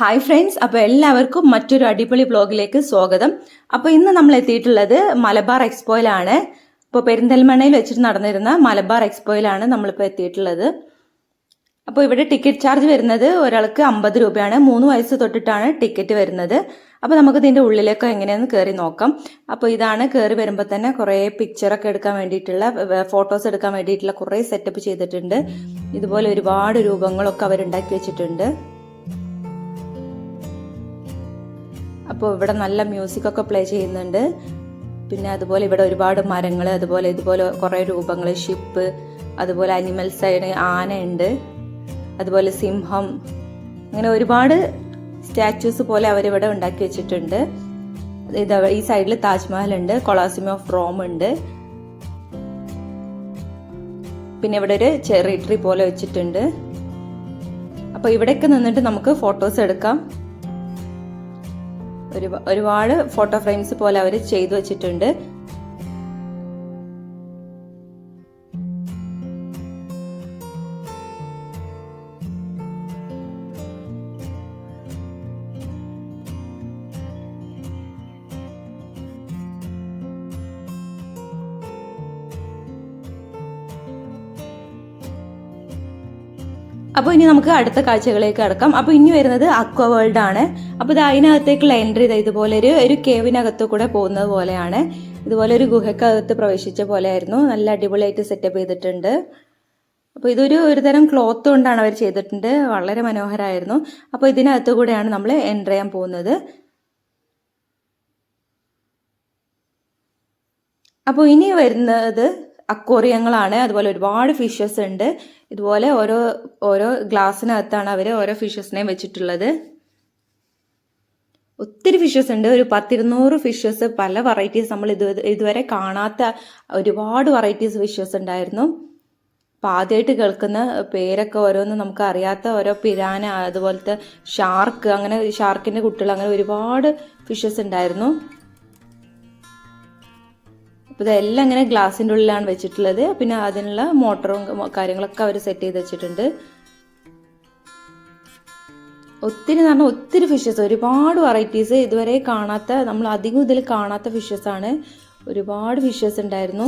Hi friends അപ്പോൾ എല്ലാവർക്കും മറ്റൊരു അടിപൊളി ബ്ലോഗിലേക്ക് സ്വാഗതം. അപ്പോൾ ഇന്ന് നമ്മൾ എത്തിയിട്ടുള്ളത് മലബാർ എക്സ്പോയിലാണ് ഇപ്പോൾ പെരിന്തൽമണ്ണയിൽ വെച്ചിട്ട് നടന്നിരുന്ന മലബാർ എക്സ്പോയിലാണ് നമ്മളിപ്പോൾ എത്തിയിട്ടുള്ളത്. അപ്പോൾ ഇവിടെ ടിക്കറ്റ് ചാർജ് വരുന്നത് ഒരാൾക്ക് അമ്പത് രൂപയാണ്. മൂന്ന് വയസ്സ് തൊട്ടിട്ടാണ് ടിക്കറ്റ് വരുന്നത്. അപ്പോൾ നമുക്ക് ഇതിന്റെ ഉള്ളിലേക്ക് എങ്ങനെയാണെന്ന് കയറി നോക്കാം. അപ്പോൾ ഇതാണ് കയറി വരുമ്പോൾ തന്നെ കുറേ പിക്ചറൊക്കെ എടുക്കാൻ വേണ്ടിയിട്ടുള്ള ഫോട്ടോസ് എടുക്കാൻ വേണ്ടിയിട്ടുള്ള കുറേ സെറ്റപ്പ് ചെയ്തിട്ടുണ്ട്. ഇതുപോലെ ഒരുപാട് രൂപങ്ങളൊക്കെ അവരുണ്ടാക്കി വെച്ചിട്ടുണ്ട്. അപ്പോൾ ഇവിടെ നല്ല മ്യൂസിക് ഒക്കെ പ്ലേ ചെയ്യുന്നുണ്ട്. പിന്നെ അതുപോലെ ഇവിടെ ഒരുപാട് മരങ്ങൾ അതുപോലെ ഇതുപോലെ കുറേ രൂപങ്ങൾ ഷിപ്പ് അതുപോലെ അനിമൽസ് ആയ ആനയുണ്ട്. അതുപോലെ സിംഹം അങ്ങനെ ഒരുപാട് സ്റ്റാച്യൂസ് പോലെ അവരിവിടെ ഉണ്ടാക്കി വെച്ചിട്ടുണ്ട്. ഇത് ഈ സൈഡിൽ താജ്മഹൽ ഉണ്ട് കൊളാസിമ ഓഫ് റോം ഉണ്ട്. പിന്നെ ഇവിടെ ഒരു ചെറി ട്രീ പോലെ വെച്ചിട്ടുണ്ട്. അപ്പോൾ ഇവിടെയൊക്കെ നിന്നിട്ട് നമുക്ക് ഫോട്ടോസ് എടുക്കാം. ഒരു ഒരുപാട് ഫോട്ടോ ഫ്രെയിംസ് പോലെ അവർ ചെയ്തു വെച്ചിട്ടുണ്ട്. അപ്പോൾ ഇനി നമുക്ക് അടുത്ത കാഴ്ചകളിലേക്ക് കടക്കാം. അപ്പോൾ ഇനി വരുന്നത് അക്വ വേൾഡ് ആണ്. അപ്പോൾ ഇത് അതിനകത്തേക്കുള്ള എൻട്രി ചെയ്ത ഇതുപോലെ ഒരു ഒരു കേവിനകത്ത് കൂടെ പോകുന്നത് പോലെയാണ്. ഇതുപോലെ ഒരു ഗുഹക്കകത്ത് പ്രവേശിച്ച പോലെയായിരുന്നു. നല്ല അടിപൊളിയായിട്ട് സെറ്റപ്പ് ചെയ്തിട്ടുണ്ട്. അപ്പോൾ ഇതൊരു ഒരു തരം ക്ലോത്ത് കൊണ്ടാണ് അവർ ചെയ്തിട്ടുണ്ട്. വളരെ മനോഹരമായിരുന്നു അപ്പോൾ ഇതിനകത്ത് കൂടെയാണ് നമ്മൾ എന്റർ ചെയ്യാൻ പോകുന്നത്. അപ്പോൾ ഇനി വരുന്നത് അക്വോറിയങ്ങളാണ്. അതുപോലെ ഒരുപാട് ഫിഷസ് ഉണ്ട്. ഇതുപോലെ ഓരോ ഓരോ ഗ്ലാസ്സിനകത്താണ് അവർ ഓരോ ഫിഷസിനെയും വെച്ചിട്ടുള്ളത്. ഒത്തിരി ഫിഷസ് ഉണ്ട്. ഒരു പത്തിരുന്നൂറ് ഫിഷസ് പല വെറൈറ്റീസ് നമ്മൾ ഇത് ഇതുവരെ കാണാത്ത ഒരുപാട് വെറൈറ്റീസ് ഫിഷസ് ഉണ്ടായിരുന്നു. അപ്പോൾ ആദ്യമായിട്ട് കേൾക്കുന്ന പേരൊക്കെ ഓരോന്ന് നമുക്ക് അറിയാത്ത ഓരോ പിരാന അതുപോലത്തെ ഷാർക്ക് അങ്ങനെ ഷാർക്കിന്റെ കുട്ടികൾ അങ്ങനെ ഒരുപാട് ഫിഷസ് ഉണ്ടായിരുന്നു. അപ്പോൾ ഇതെല്ലാം ഇങ്ങനെ ഗ്ലാസിന്റെ ഉള്ളിലാണ് വെച്ചിട്ടുള്ളത്. പിന്നെ അതിനുള്ള മോട്ടറും കാര്യങ്ങളൊക്കെ അവർ സെറ്റ് ചെയ്ത് വെച്ചിട്ടുണ്ട്. ഒത്തിരി എന്ന് പറഞ്ഞാൽ ഒത്തിരി ഫിഷസ് ഒരുപാട് വെറൈറ്റീസ് ഇതുവരെ കാണാത്ത നമ്മൾ അധികം ഇതിൽ കാണാത്ത ഫിഷസ് ആണ്. ഒരുപാട് ഫിഷസ് ഉണ്ടായിരുന്നു.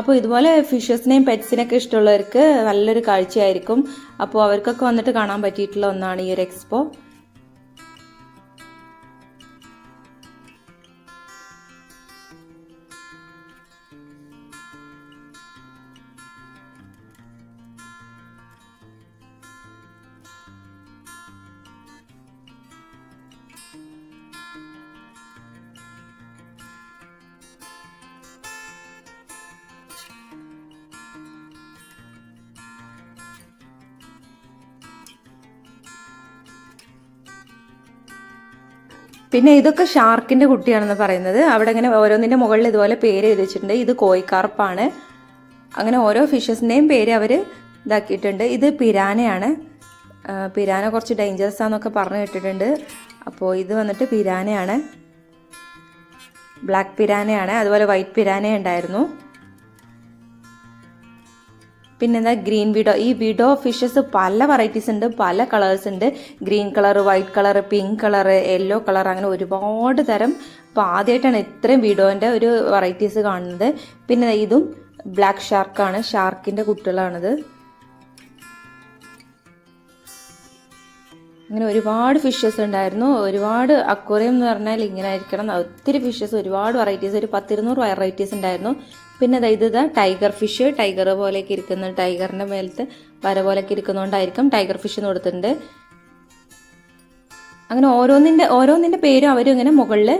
അപ്പോൾ ഇതുപോലെ ഫിഷസിനെയും പെറ്റ്സിനെയൊക്കെ ഇഷ്ടമുള്ളവർക്ക് നല്ലൊരു കാഴ്ചയായിരിക്കും. അപ്പോൾ അവർക്കൊക്കെ വന്നിട്ട് കാണാൻ പറ്റിയിട്ടുള്ള ഒന്നാണ് ഈ ഒരു എക്സ്പോ പിന്നെ ഇതൊക്കെ ഷാർക്കിന്റെ കുട്ടിയാണെന്ന് പറയുന്നത്. അവിടെ ഇങ്ങനെ ഓരോന്നിന്റെ മുകളിൽ ഇതുപോലെ പേര് എഴുതി വെച്ചിട്ടുണ്ട്. ഇത് കോയിക്കാർപ്പാണ്. അങ്ങനെ ഓരോ ഫിഷസിന്റെയും പേര് അവർ ഇതാക്കിയിട്ടുണ്ട്. ഇത് പിരാനയാണ്. പിരാന കുറച്ച് ഡേഞ്ചറസ് ആണെന്നൊക്കെ പറഞ്ഞു കേട്ടിട്ടുണ്ട്. അപ്പോൾ ഇത് വന്നിട്ട് പിരാനയാണ്. ബ്ലാക്ക് പിരാനയാണ്. അതുപോലെ വൈറ്റ് പിരാന ഉണ്ടായിരുന്നു പിന്നെന്താ ഗ്രീൻ വിഡോ ഈ വിഡോ ഫിഷസ് പല വെറൈറ്റീസ് ഉണ്ട് പല കളേഴ്സ് ഉണ്ട്. Green colour white colour pink colour yellow colour അങ്ങനെ ഒരുപാട് തരം. അപ്പോൾ ആദ്യമായിട്ടാണ് ഇത്രയും വിഡോന്റെ ഒരു വെറൈറ്റീസ് കാണുന്നത്. പിന്നെ ഇതും ബ്ലാക്ക് ഷാർക്കാണ് ഷാർക്കിന്റെ കുട്ടികളാണിത്. അങ്ങനെ ഒരുപാട് ഫിഷസ് ഉണ്ടായിരുന്നു. ഒരുപാട് അക്വറിയം എന്ന് പറഞ്ഞാൽ ഇങ്ങനെ ആയിരിക്കണം. ഒത്തിരി ഫിഷസ് ഒരുപാട് വെറൈറ്റീസ് ഒരു പത്തിരുന്നൂറ് വെറൈറ്റീസ് ഉണ്ടായിരുന്നു. പിന്നെ ഇത് ടൈഗർ ഫിഷ് ടൈഗർ പോലെയൊക്കെ ഇരിക്കുന്ന ടൈഗറിന്റെ മേലത്ത് വര പോലെയൊക്കെ ഇരിക്കുന്നതുകൊണ്ടായിരിക്കും ടൈഗർ ഫിഷ് എന്ന് കൊടുത്തിട്ടുണ്ട്. അങ്ങനെ ഓരോന്നിന്റെ ഓരോന്നിന്റെ പേരും അവരും ഇങ്ങനെ മുകളിൽ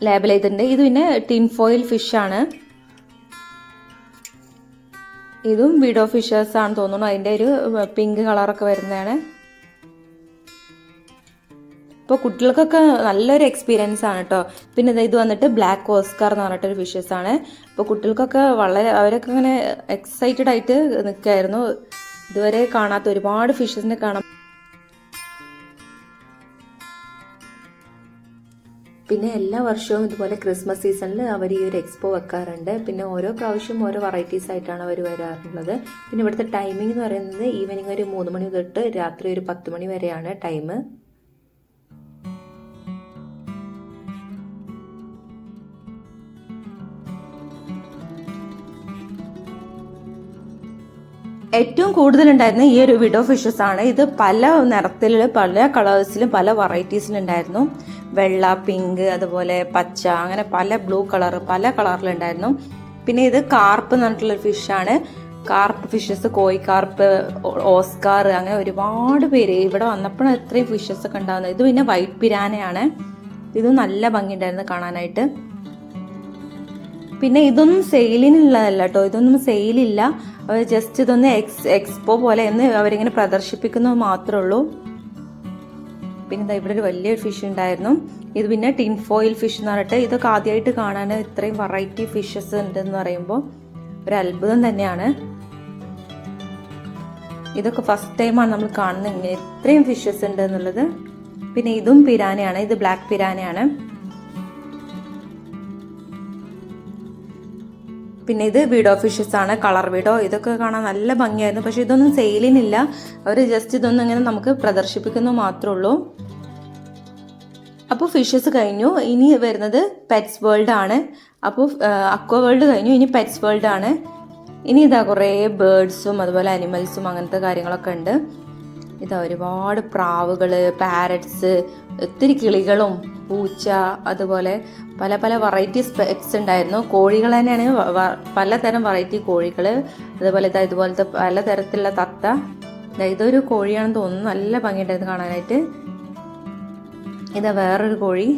ലേബൽ ചെയ്തിട്ടുണ്ട്. ഇത് പിന്നെ ടിൻഫോയിൽ ഫിഷാണ് ഇതും വീഡോ ഫിഷേഴ്സ് ആണെന്ന് തോന്നുന്നു. അതിന്റെ ഒരു പിങ്ക് കളറൊക്കെ വരുന്നതാണ്. ഇപ്പോൾ കുട്ടികൾക്കൊക്കെ നല്ലൊരു എക്സ്പീരിയൻസ് ആണ് കേട്ടോ പിന്നെ ഇത് വന്നിട്ട് ബ്ലാക്ക് ഓസ്കാർ എന്ന് പറഞ്ഞിട്ടൊരു ഫിഷസ് ആണ്. അപ്പോൾ കുട്ടികൾക്കൊക്കെ വളരെ അവരൊക്കെ ഇങ്ങനെ എക്സൈറ്റഡ് ആയിട്ട് നിൽക്കായിരുന്നു ഇതുവരെ കാണാത്ത ഒരുപാട് ഫിഷസിനെ കാണാം. പിന്നെ എല്ലാ വർഷവും ഇതുപോലെ ക്രിസ്മസ് സീസണിൽ അവർ ഈ ഒരു എക്സ്പോ വെക്കാറുണ്ട്. പിന്നെ ഓരോ പ്രാവശ്യം ഓരോ വെറൈറ്റീസ് ആയിട്ടാണ് അവർ വരാറുള്ളത്. പിന്നെ ഇവിടുത്തെ ടൈമിംഗ് എന്ന് പറയുന്നത് ഈവനിങ് ഒരു മൂന്ന് മണി തൊട്ട് രാത്രി ഒരു പത്ത് മണി വരെയാണ് ടൈം ഏറ്റവും കൂടുതലുണ്ടായിരുന്ന ഈ ഒരു വിഡോ ഫിഷസ് ആണ്. ഇത് പല നിറത്തിൽ പല കളേഴ്സിലും പല വെറൈറ്റീസിലും ഉണ്ടായിരുന്നു. വെള്ള പിങ്ക് അതുപോലെ പച്ച അങ്ങനെ പല ബ്ലൂ കളർ പല കളറിലുണ്ടായിരുന്നു പിന്നെ ഇത് കാർപ്പ് എന്ന് പറഞ്ഞിട്ടുള്ള ഫിഷാണ് കാർപ്പ് ഫിഷസ് കോയി കോഴിക്കാർപ്പ് ഓസ്കാർ അങ്ങനെ ഒരുപാട് പേര് ഇവിടെ വന്നപ്പോഴും എത്രയും ഫിഷസ് ഒക്കെ ഉണ്ടാകുന്നത് ഇത് പിന്നെ വൈറ്റ് പിരാനയാണ് ഇത് നല്ല ഭംഗിയുണ്ടായിരുന്നു കാണാനായിട്ട്. പിന്നെ ഇതൊന്നും സെയിലിനുള്ളതല്ല കേട്ടോ. ഇതൊന്നും സെയിലില്ല ജസ്റ്റ് ഇതൊന്ന് എക്സ് എക്സ്പോ പോലെ എന്ന് അവരിങ്ങനെ പ്രദർശിപ്പിക്കുന്നത് മാത്രമേ ഉള്ളൂ പിന്നെ ദാ ഇവിടെ ഒരു വലിയ ഫിഷ് ഉണ്ടായിരുന്നു. ഇത് പിന്നെ ടിൻ ഫോയിൽ ഫിഷ് എന്ന് പറഞ്ഞിട്ട് ഇതൊക്കെ ആദ്യമായിട്ട് കാണാൻ ഇത്രയും വെറൈറ്റി ഫിഷസ് ഉണ്ടെന്ന് പറയുമ്പോൾ ഒരു അത്ഭുതം തന്നെയാണ്. ഇതൊക്കെ ഫസ്റ്റ് ടൈമാണ് നമ്മൾ കാണുന്നത് ഇങ്ങനെ ഇത്രയും ഫിഷസ് ഉണ്ട് എന്നുള്ളത്. പിന്നെ ഇതും പിരാനയാണ്. ഇത് ബ്ലാക്ക് പിരാനയാണ്. പിന്നെ ഇത് വീഡോ ഫിഷസ് ആണ് കളർ വീഡോ ഇതൊക്കെ കാണാൻ നല്ല ഭംഗിയായിരുന്നു. പക്ഷെ ഇതൊന്നും സെയിലിനില്ല അവർ ജസ്റ്റ് ഇതൊന്നും ഇങ്ങനെ നമുക്ക് പ്രദർശിപ്പിക്കുന്നു മാത്രമേ ഉള്ളൂ. അപ്പോൾ ഫിഷസ് കഴിഞ്ഞു. ഇനി വരുന്നത് പെറ്റ്സ് വേൾഡ് ആണ്. അപ്പോൾ അക്വ വേൾഡ് കഴിഞ്ഞു. ഇനി പെറ്റ്സ് വേൾഡ് ആണ്. ഇനി ഇതാ കുറേ ബേർഡ്സും അതുപോലെ അനിമൽസും അങ്ങനത്തെ കാര്യങ്ങളൊക്കെ ഉണ്ട്. ഇതാ ഒരുപാട് പ്രാവുകൾ പാരറ്റ്സ് ഒത്തിരി കിളികളും പൂച്ച അതുപോലെ പല പല വെറൈറ്റി പെറ്റ്സ് ഉണ്ടായിരുന്നു. കോഴികൾ തന്നെയാണ് പലതരം വെറൈറ്റി കോഴികൾ അതുപോലെ ഇതാ ഇതുപോലത്തെ പലതരത്തിലുള്ള തത്ത. ഇതാ ഇതൊരു കോഴിയാണെന്ന് തോന്നുന്നു. നല്ല ഭംഗിയുണ്ടായിരുന്നു കാണാനായിട്ട്. ഇതാ വേറൊരു കോഴി.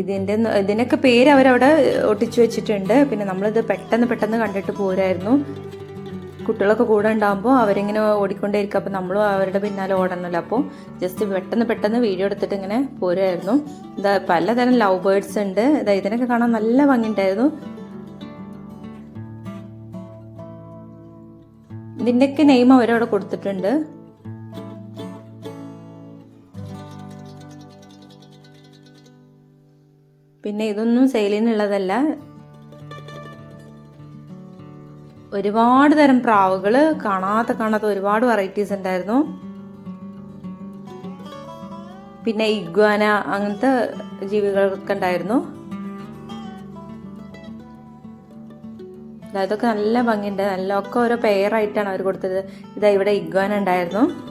ഇതിന്റെ ഇതിനൊക്കെ പേര് അവരവിടെ ഒട്ടിച്ചു വെച്ചിട്ടുണ്ട്. പിന്നെ നമ്മളിത് പെട്ടെന്ന് പെട്ടെന്ന് കണ്ടിട്ട് പോരായിരുന്നു. കുട്ടികളൊക്കെ കൂടെ ഉണ്ടാകുമ്പോൾ അവരിങ്ങനെ ഓടിക്കൊണ്ടേയിരിക്കും. അപ്പോൾ നമ്മളും അവരുടെ പിന്നാലെ ഓടണമല്ലോ അപ്പോൾ ജസ്റ്റ് പെട്ടെന്ന് പെട്ടെന്ന് വീഡിയോ എടുത്തിട്ട് ഇങ്ങനെ പോരുമായിരുന്നു ഇതാ പലതരം ലവ് ബേർഡ്സ് ഉണ്ട്. ഇതാ ഇതിനൊക്കെ കാണാൻ നല്ല ഭംഗിയുണ്ടായിരുന്നു. ഇതിന്റെയൊക്കെ നെയിം അവരവിടെ കൊടുത്തിട്ടുണ്ട്. പിന്നെ ഇതൊന്നും സെയിലിനുള്ളതല്ല ഒരുപാട് തരം പ്രാവുകൾ കാണാത്ത കാണാത്ത ഒരുപാട് വെറൈറ്റീസ് ഉണ്ടായിരുന്നു. പിന്നെ ഇഗ്വാന അങ്ങനത്തെ ജീവികളൊക്കെ ഉണ്ടായിരുന്നു. അതൊക്കെ നല്ല ഭംഗിയുണ്ട്. നല്ല ഒക്കെ ഓരോ പെയറായിട്ടാണ് അവർ കൊടുത്തത്. ഇതാ ഇവിടെ ഇഗ്വാന ഉണ്ടായിരുന്നു.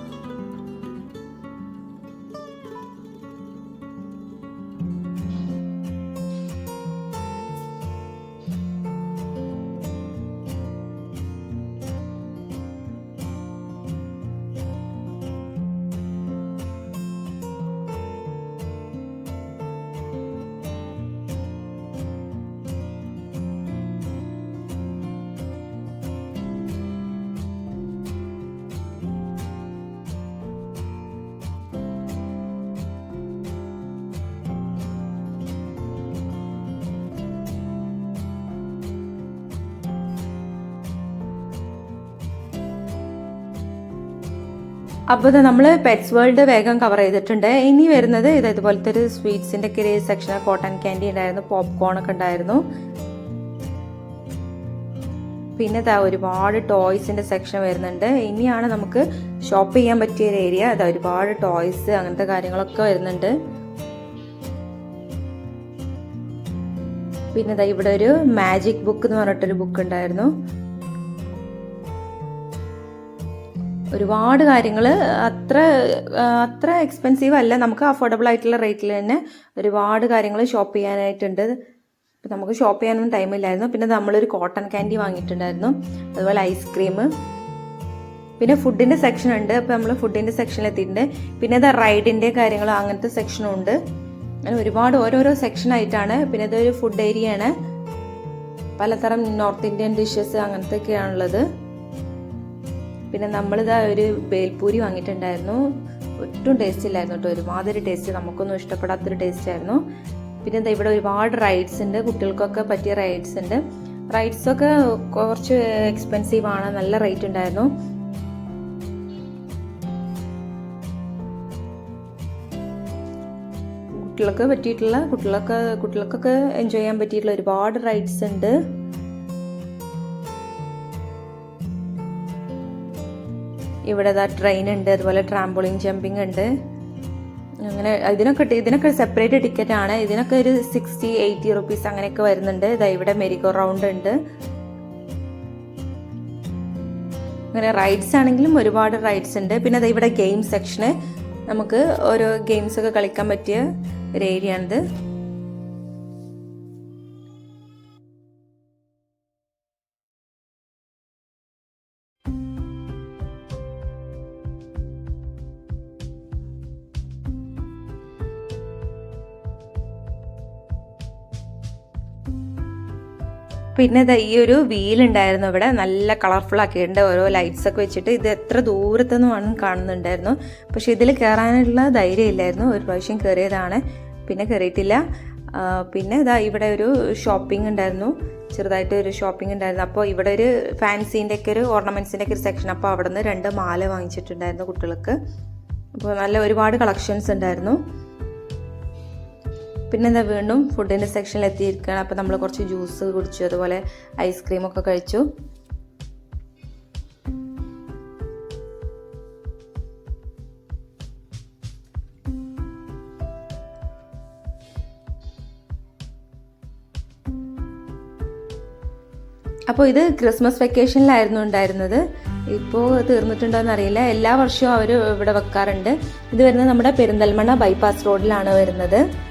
അപ്പോൾ നമ്മൾ പെറ്റ്സ് വേൾഡ് വേഗം കവർ ചെയ്തിട്ടുണ്ട്. ഇനി വരുന്നത് ഇത് ഇതുപോലത്തെ ഒരു സ്വീറ്റ്സിന്റെ ഒക്കെ ഒരു സെക്ഷൻ കോട്ടൺ ക്യാൻഡി ഉണ്ടായിരുന്നു പോപ്കോൺ ഒക്കെ ഉണ്ടായിരുന്നു. പിന്നെ ഇതാ ഒരുപാട് ടോയ്സിന്റെ സെക്ഷൻ വരുന്നുണ്ട്. ഇനിയാണ് നമുക്ക് ഷോപ്പ് ചെയ്യാൻ പറ്റിയ ഒരു ഏരിയ അതാ ഒരുപാട് ടോയ്സ് അങ്ങനത്തെ കാര്യങ്ങളൊക്കെ വരുന്നുണ്ട്. പിന്നെ ഇതാ ഇവിടെ ഒരു മാജിക് ബുക്ക് എന്ന് പറഞ്ഞിട്ടൊരു ബുക്ക് ഉണ്ടായിരുന്നു. ഒരുപാട് കാര്യങ്ങൾ അത്ര അത്ര എക്സ്പെൻസീവ് അല്ല. നമുക്ക് അഫോർഡബിൾ ആയിട്ടുള്ള റേറ്റിൽ തന്നെ ഒരുപാട് കാര്യങ്ങൾ ഷോപ്പ് ചെയ്യാനായിട്ടുണ്ട്. അപ്പം നമുക്ക് ഷോപ്പ് ചെയ്യാനൊന്നും ടൈമില്ലായിരുന്നു പിന്നെ നമ്മളൊരു കോട്ടൺ ക്യാൻഡി വാങ്ങിയിട്ടുണ്ടായിരുന്നു. അതുപോലെ ഐസ്ക്രീം പിന്നെ ഫുഡിന്റെ സെക്ഷൻ ഉണ്ട്. അപ്പോൾ നമ്മൾ ഫുഡിന്റെ സെക്ഷനിൽ എത്തിയിട്ടുണ്ട്. പിന്നെ ഇത് റൈഡിന്റെ കാര്യങ്ങൾ അങ്ങനത്തെ സെക്ഷനും ഉണ്ട്. അങ്ങനെ ഒരുപാട് ഓരോരോ സെക്ഷൻ ആയിട്ടാണ്. പിന്നെ ഇതൊരു ഫുഡ് ഏരിയ ആണ്. പലതരം നോർത്ത് ഇന്ത്യൻ ഡിഷസ് അങ്ങനത്തെയൊക്കെയാണുള്ളത്. പിന്നെ നമ്മളിതാ ഒരു ബേൽപൂരി വാങ്ങിയിട്ടുണ്ടായിരുന്നു. ഒട്ടും ടേസ്റ്റ് ഇല്ലായിരുന്നു കേട്ടോ. ഒരുമാതിരി ടേസ്റ്റ് നമുക്കൊന്നും ഇഷ്ടപ്പെടാത്തൊരു ടേസ്റ്റ് ആയിരുന്നു. പിന്നെ എന്താ ഇവിടെ ഒരുപാട് റൈഡ്സ് ഉണ്ട്. കുട്ടികൾക്കൊക്കെ പറ്റിയ റൈഡ്സ് ഉണ്ട്. റൈഡ്സ് ഒക്കെ കുറച്ച് എക്സ്പെൻസീവ് ആണ്. നല്ല റേറ്റ് ഉണ്ടായിരുന്നു. കുട്ടികൾക്ക് പറ്റിയിട്ടുള്ള കുട്ടികൾക്ക് കുട്ടികൾക്കൊക്കെ എൻജോയ് ചെയ്യാൻ പറ്റിയിട്ടുള്ള ഒരുപാട് റൈഡ്സ് ഉണ്ട്. ഇവിടെ ഇതാ ട്രെയിൻ ഉണ്ട് അതുപോലെ ട്രാമ്പോളിൻ ജമ്പിങ് ഉണ്ട്. അങ്ങനെ ഇതിനൊക്കെ ഇതിനൊക്കെ സെപ്പറേറ്റ് ടിക്കറ്റ് ആണ്. ഇതിനൊക്കെ ഒരു സിക്സ്റ്റി എയ്റ്റി റുപ്പീസ് അങ്ങനെയൊക്കെ വരുന്നുണ്ട്. ഇതാ ഇവിടെ മെരിഗോ റൗണ്ട് ഉണ്ട്. അങ്ങനെ റൈഡ്സ് ആണെങ്കിലും ഒരുപാട് റൈഡ്സ് ഉണ്ട്. പിന്നെ ദാ ഇവിടെ ഗെയിം സെക്ഷന് നമുക്ക് ഓരോ ഗെയിംസ് ഒക്കെ കളിക്കാൻ പറ്റിയ ഒരു ഏരിയ ആണിത്. പിന്നെ ഇതാ ഈ ഒരു വീൽ ഉണ്ടായിരുന്നു ഇവിടെ. നല്ല കളർഫുൾ ആക്കിയിട്ടുണ്ട്. ഓരോ ലൈറ്റ്സ് ഒക്കെ വെച്ചിട്ട് ഇത് എത്ര ദൂരത്തുനിന്ന് കാണുന്നുണ്ടായിരുന്നു. പക്ഷെ ഇതിൽ കയറാനുള്ള ധൈര്യം ഇല്ലായിരുന്നു. ഒരു പ്രാവശ്യം കയറിയതാണ് പിന്നെ കയറിയിട്ടില്ല പിന്നെ ഇതാ ഇവിടെ ഒരു ഷോപ്പിംഗ് ഉണ്ടായിരുന്നു. ചെറുതായിട്ട് ഒരു ഷോപ്പിംഗ് ഉണ്ടായിരുന്നു. അപ്പോൾ ഇവിടെ ഒരു ഫാൻസിന്റെ ഒക്കെ ഒരു ഓർണമെന്റ്സിന്റെ ഒക്കെ ഒരു സെക്ഷൻ അപ്പോൾ അവിടെ നിന്ന് രണ്ട് മാല വാങ്ങിച്ചിട്ടുണ്ടായിരുന്നു കുട്ടികൾക്ക്. അപ്പോൾ നല്ല ഒരുപാട് കളക്ഷൻസ് ഉണ്ടായിരുന്നു. പിന്നെ എന്താ വീണ്ടും ഫുഡിന്റെ സെക്ഷനിൽ എത്തിയിരിക്കുകയാണ്. അപ്പോൾ നമ്മൾ കുറച്ച് ജ്യൂസ് കുടിച്ചു അതുപോലെ ഐസ്ക്രീമൊക്കെ കഴിച്ചു. അപ്പോൾ ഇത് ക്രിസ്മസ് വെക്കേഷനിലായിരുന്നു ഉണ്ടായിരുന്നത്. ഇപ്പോൾ തീർന്നിട്ടുണ്ടോയെന്ന് അറിയില്ല. എല്ലാ വർഷവും അവർ ഇവിടെ വെക്കാറുണ്ട്. ഇത് വരുന്നത് നമ്മുടെ പെരിന്തൽമണ്ണ ബൈപ്പാസ് റോഡിലാണ് വരുന്നത്.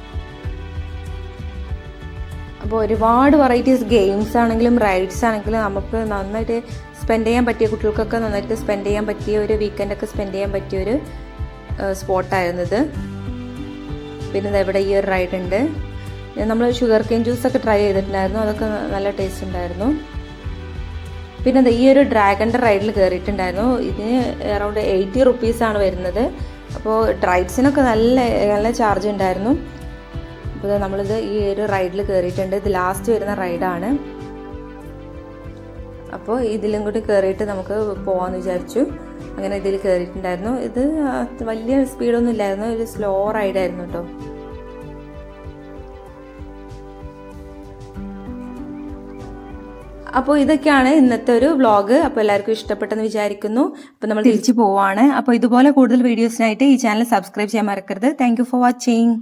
അപ്പോൾ ഒരുപാട് വെറൈറ്റീസ് ഗെയിംസ് ആണെങ്കിലും റൈഡ്സ് ആണെങ്കിലും നമുക്ക് നന്നായിട്ട് സ്പെൻഡ് ചെയ്യാൻ പറ്റിയ കുട്ടികൾക്കൊക്കെ നന്നായിട്ട് സ്പെൻഡ് ചെയ്യാൻ പറ്റിയ ഒരു വീക്കെൻഡൊക്കെ സ്പെൻഡ് ചെയ്യാൻ പറ്റിയ ഒരു സ്പോട്ടായിരുന്നു ഇത് പിന്നെ ഇവിടെ ഈ ഒരു റൈഡ് ഉണ്ട്. നമ്മൾ ഷുഗർ കെയിൻ ജ്യൂസ് ഒക്കെ ട്രൈ ചെയ്തിട്ടുണ്ടായിരുന്നു. അതൊക്കെ നല്ല ടേസ്റ്റ് ഉണ്ടായിരുന്നു. പിന്നെ ഈ ഒരു ഡ്രാഗണിന്റെ റൈഡിൽ കയറിയിട്ടുണ്ടായിരുന്നു ഇതിന് അറൗണ്ട് എയ്റ്റി റുപ്പീസാണ് വരുന്നത്. അപ്പോൾ റൈഡ്സിനൊക്കെ നല്ല നല്ല ചാർജ് ഉണ്ടായിരുന്നു. അപ്പോൾ നമ്മളിത് ഈ ഒരു റൈഡിൽ കയറിയിട്ടുണ്ട് ഇത് ലാസ്റ്റ് വരുന്ന റൈഡാണ് അപ്പോൾ ഇതിലും കൂടി കയറിയിട്ട് നമുക്ക് പോകാമെന്ന് വിചാരിച്ചു. അങ്ങനെ ഇതിൽ കയറിയിട്ടുണ്ടായിരുന്നു ഇത് വലിയ സ്പീഡൊന്നും ഇല്ലായിരുന്നു. ഒരു സ്ലോ റൈഡായിരുന്നു കേട്ടോ അപ്പോൾ ഇതൊക്കെയാണ് ഇന്നത്തെ ഒരു വ്ളോഗ് അപ്പോൾ എല്ലാവർക്കും ഇഷ്ടപ്പെട്ടെന്ന് വിചാരിക്കുന്നു. അപ്പോൾ നമ്മൾ തിരിച്ചു പോവാണ്. അപ്പോൾ ഇതുപോലെ കൂടുതൽ വീഡിയോസിനായിട്ട് ഈ ചാനൽ സബ്സ്ക്രൈബ് ചെയ്യാൻ മറക്കരുത്. Thank for watching